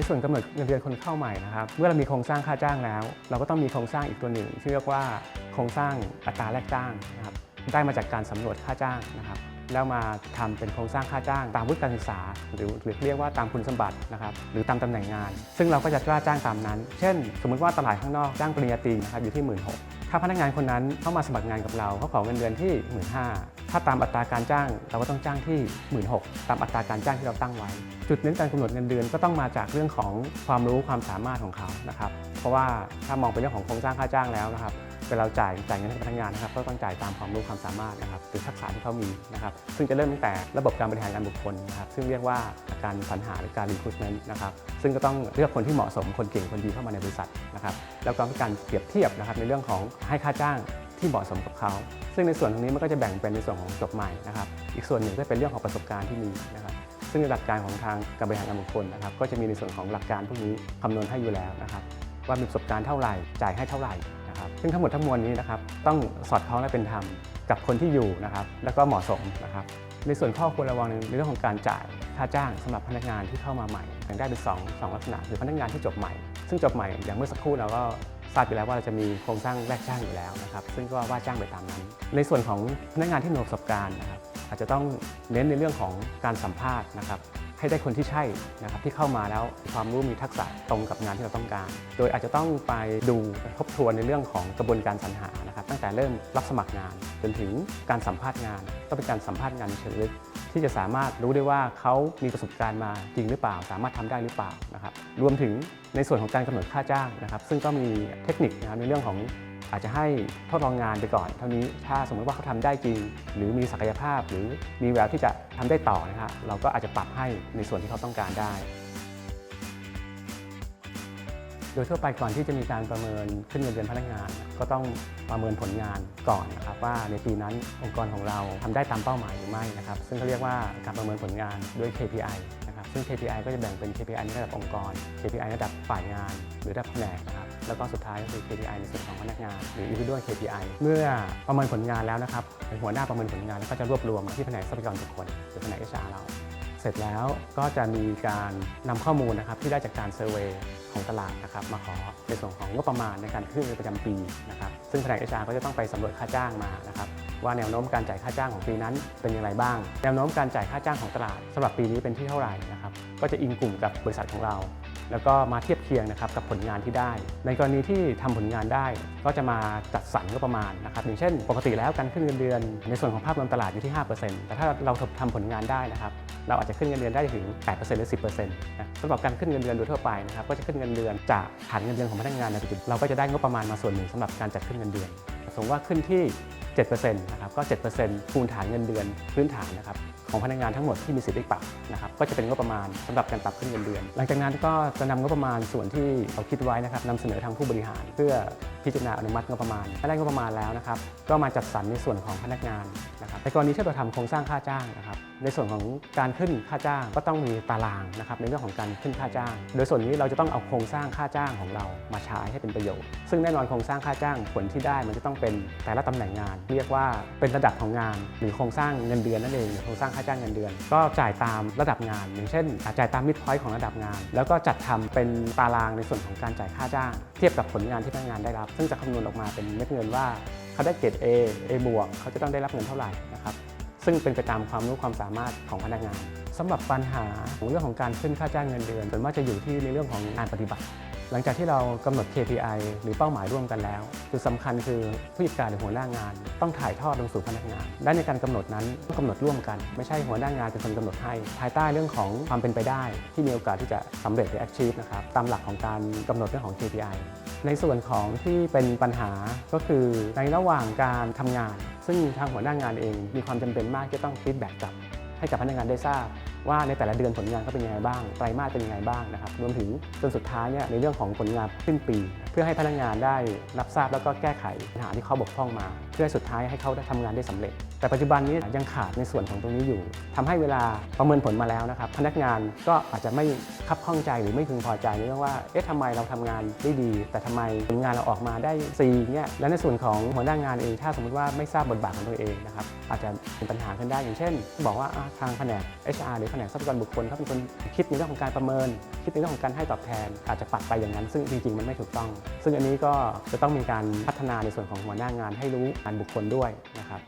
ในส่วนกำหนดเงินเดือนคนเข้าใหม่นะครับ เมื่อเรามีโครงสร้างค่าจ้างแล้ว เราก็ต้องมีโครงสร้างอีกตัวหนึ่งที่เรียกว่าโครงสร้างอัตราแลกจ้างนะครับได้มาจากการสำรวจค่าจ้างนะครับ แล้วมาทำเป็นโครงสร้างค่าจ้าง ตามวุฒิการศึกษา หรือหรือเรียกว่าตามคุณสมบัตินะครับหรือตามตำแหน่งงาน ซึ่งเราก็จะกล้าจ้างตามนั้น เช่น สมมุติว่าตลาดข้างนอกจ้างปริญญาตรีนะครับอยู่ที่1 6ื่น ถ้าพนักงานคนนั้นเข้ามาสมัครงานกับเราเขาขอเงินเดือนที่ 1 5ื่นถ้าตามอัตราการจ้างเราก็ต้องจ้างที่ 1 6ื่นตามอัตราการจ้างที่เราตั้งไว้ จุดเน้นการกำหนดเงินเดือนก็ต้องมาจากเรื่องของความรู้ความสามารถของเขานะครับเพราะว่าถ้ามองเป็นเรื่องของโครงสร้างค่าจ้างแล้วนะครับ เวลาเราจ่ายจ่ายเงินให้พนักงานนะครับก็ต้องจ่ายตามความรู้ความสามารถนะครับหรือทักษะที่เขามีนะครับซึ่งจะเริ่มตั้งแต่ระบบการบริหารงานบุคคลนะครับซึ่งเรียกว่าการสรรหาหรือการ recruitment นะครับซึ่งก็ต้องเลือกคนที่เหมาะสมคนเก่งคนดีเข้ามาในบริษัทนะครับแล้วก็การเปรียบเทียบนะครับในเรื่องของให้ค่าจ้างที่เหมาะสมกับเขาซึ่งในส่วนตรงนี้มันก็จะแบ่งเป็นในส่วนของจบใหม่นะครับอีกส่วนหนึ่งก็เป็นเรื่องของประสบการณ์ที่มีนะครับซึ่งในหลักการของทางการบริหารงานบุคคลนะครับก็จะมีในส่วนของหลักการพวกนี้คำนวณให้อยู่แล้วนะครับว่ามีประสบการณ์เท่าไหร่จ่ายให้เท่าไหร่ นะครับซึ่งทั้งหมดทั้งมวลนี้นะครับต้องสอดคล้องและเป็นธรรมกับคนที่อยู่นะครับแล้วก็เหมาะสมนะครับในส่วนข้อควรระวังในเรื่องของการจ่ายค่าจ้างสำหรับพนักงานที่เข้ามาใหม่แบ่งได้เป็น2งลักษณะคือพนักงานที่จบใหม่ ซึ่งจบใหม่อย่างเมื่อสักครู่เราก็ทราบอยู่แล้วว่าเราจะมีโครงสร้างแรกจ้างอยู่แล้วนะครับซึ่งก็ว่าจ้างไปตามนั้น ในส่วนของพนักงานที่มีประสบการณ์นะครับอาจจะต้องเน้นในเรื่องของการสัมภาษณ์นะครับ ให้ได้คนที่ใช่นะครับที่เข้ามาแล้วความรู้มีทักษะตรงกับงานที่เราต้องการ โดยอาจจะต้องไปดูทบทวนในเรื่องของกระบวนการสรรหานะครับตั้งแต่เริ่มรับสมัครงานจนถึงการสัมภาษณ์งาน ต้องเป็นการสัมภาษณ์งานเชิงลึกที่จะสามารถรู้ได้ว่าเขามีประสบการณ์มาจริงหรือเปล่า สามารถทำได้หรือเปล่านะครับรวมถึงในส่วนของการกำหนดค่าจ้างนะครับ ซึ่งก็มีเทคนิคนะครับในเรื่องของ อาจจะให้ทดลองงานไปก่อน เท่านี้ถ้าสมมติว่าเขาทำได้จริง หรือมีศักยภาพ หรือมีแววที่จะทำได้ต่อนะฮะเราก็อาจจะปรับให้ในส่วนที่เขาต้องการได้ โดยทั่วไปก่อนที่จะมีการประเมินขึ้นเงินเดือนพนักงาน ก็ต้องประเมินผลงานก่อนนะครับว่าในปีนั้นองค์กรของเราทำได้ตามเป้าหมายหรือไม่นะครับซึ่งเขาเรียกว่าการประเมินผลงานด้วย KPI นะครับซึ่ง KPI ก็จะแบ่งเป็น KPI ในระดับองค์กร KPI ระดับฝ่ายงาน หรือระดับแผนกนะครับแล้วก็สุดท้ายก็คือ KPI ในส่วนของพนักงาน หรือ individual KPI เมื่อประเมินผลงานแล้วนะครับหัวหน้าประเมินผลงานแล้วก็จะรวบรวมที่แผนกทรัพยากรบุคคลหรือแผนก HR เรา เสร็จแล้วก็จะมีการนำข้อมูลนะครับที่ได้จากการเซอร์เวยของตลาดนะครับมาขอในส่วนของงบประมาณในการขึ้นเงินประจำปีนะครับซึ่งแผนก HR ก็จะต้องไปสำรวจค่าจ้างมานะครับว่าแนวโน้มการจ่ายค่าจ้างของปีนั้นเป็นอย่างไรบ้าง แนวโน้มการจ่ายค่าจ้างของตลาดสำหรับปีนี้เป็นที่เท่าไหร่นะครับก็จะอิงกลุ่มกับบริษัทของเรา แล้วก็มาเทียบเคียงนะครับกับผลงานที่ได้ ในกรณีที่ทำผลงานได้ ก็จะมาจัดสรรก็ประมาณนะครับอย่างเช่น ปกติแล้วการขึ้นเงินเดือน ในส่วนของภาพรวมตลาดอยู่ที่ 5%แต่ถ้าเราทำผลงานได้นะครับเราอาจจะขึ้นเงินเดือนได้ถึง 8%หรือ 10%นะสำหรับการขึ้นเงินเดือนโดยทั่วไปนะครับก็จะขึ้นเงินเดือนจากฐานเงินเดือนของพนักงานในปัจจุบันเราก็จะได้งบประมาณมาส่วนหนึ่งสำหรับการจัดขึ้นเงินเดือนสมมติว่าขึ้นที่ 7%นะครับก็ 7%คูณฐานเงินเดือนพื้นฐานนะครับของพนักงานทั้งหมดที่มีสิทธิ์ได้ปรับนะครับก็จะเป็นงบประมาณสำหรับการปรับขึ้นเงินเดือน หลังจากนั้นก็จะนำงบประมาณส่วนที่เราคิดไว้นะครับนำเสนอทางผู้บริหาร เพื่อพิจารณาอนุมัติงบประมาณถ้าได้งบประมาณแล้วนะครับก็มาจัดสรรในส่วนของพนักงาน ในกรณีที่เราทำโครงสร้างค่าจ้างนะครับในส่วนของการขึ้นค่าจ้างก็ต้องมีตารางนะครับในเรื่องของการขึ้นค่าจ้าง โดยส่วนนี้เราจะต้องเอาโครงสร้างค่าจ้างของเรามาใช้ให้เป็นประโยชน์ ซึ่งแน่นอนโครงสร้างค่าจ้างผลที่ได้มันจะต้องเป็นแต่ละตำแหน่งงาน เรียกว่าเป็นระดับของงาน หรือโครงสร้างเงินเดือนนั่นเองหรือโครงสร้างค่าจ้างเงินเดือน ก็จ่ายตามระดับงาน อย่างเช่นจ่ายตามมิดพอยต์ของระดับงาน แล้วก็จัดทำเป็นตารางในส่วนของการจ่ายค่าจ้าง เทียบกับผลงานที่พนักงานได้รับ ซึ่งจะคำนวณออกมาเป็นเม็ดเงินว่าเขาได้เกรด A A บวกเขาจะต้องได้รับเงินเท่าไหร่นะครับซึ่งเป็นไปตามความรู้ความสามารถของพนักงานสำหรับปัญหาของเรื่องของการขึ้นค่าจ้างเงินเดือนส่วนมากจะอยู่ที่ในเรื่องของงานปฏิบัติ หลังจากที่เรากำหนด KPI หรือเป้าหมายร่วมกันแล้ว จุดสำคัญคือผู้จัดการหรือหัวหน้างาน ต้องถ่ายทอดลงสู่พนักงาน และในการกำหนดนั้นต้องกำหนดร่วมกัน ไม่ใช่หัวหน้างานเป็นคนกำหนดให้ ภายใต้เรื่องของความเป็นไปได้ ที่มีโอกาสที่จะสำเร็จหรือ achieve นะครับตามหลักของการกำหนดเรื่องของ KPI ในส่วนของที่เป็นปัญหาก็คือในระหว่างการทำงาน ซึ่งทางหัวหน้างานเอง มีความจำเป็นมากที่ต้องฟีดแบ็กกลับให้กับพนักงานได้ทราบ ว่าในแต่ละเดือนผลงานเขาเป็นยังไงบ้างไตรมาสเป็นยังไงบ้างนะครับรวมถึงจนสุดท้ายเนี่ยในเรื่องของผลงานสิ้นปี เพื่อให้พนักงานได้รับทราบแล้วก็แก้ไขปัญหาที่เขาบกพร่องมา เพื่อให้สุดท้ายให้เขาได้ทำงานได้สำเร็จ แต่ปัจจุบันนี้ยังขาดในส่วนของตรงนี้อยู่ทำให้เวลาประเมินผลมาแล้วนะครับพนักงานก็อาจจะไม่คับข้องใจหรือไม่พึงพอใจในเรื่องว่าเอ๊ะทำไมเราทำงานได้ดี แต่ทำไมผลงานเราออกมาได้ C เนี่ยและในส่วนของหัวหน้างานเองถ้าสมมติว่าไม่ทราบบทบาทของตัวเองนะครับอาจจะ ป็นปัญหาขึ้นได้อย่างเช่น บอกว่าทางแผนก HR หรือแผนกทรัพยากรบุคคลเขาเป็นคนคิดในเรื่องของการประเมิน คิดในเรื่องของการให้ตอบแทน อาจจะปัดไปอย่างนั้น ซึ่งจริงๆ มันไม่ถูกต้อง ซึ่งอันนี้ก็จะต้องมีการพัฒนาในส่วนของหัวหน้างานให้รู้งานบุคคลด้วยนะครับ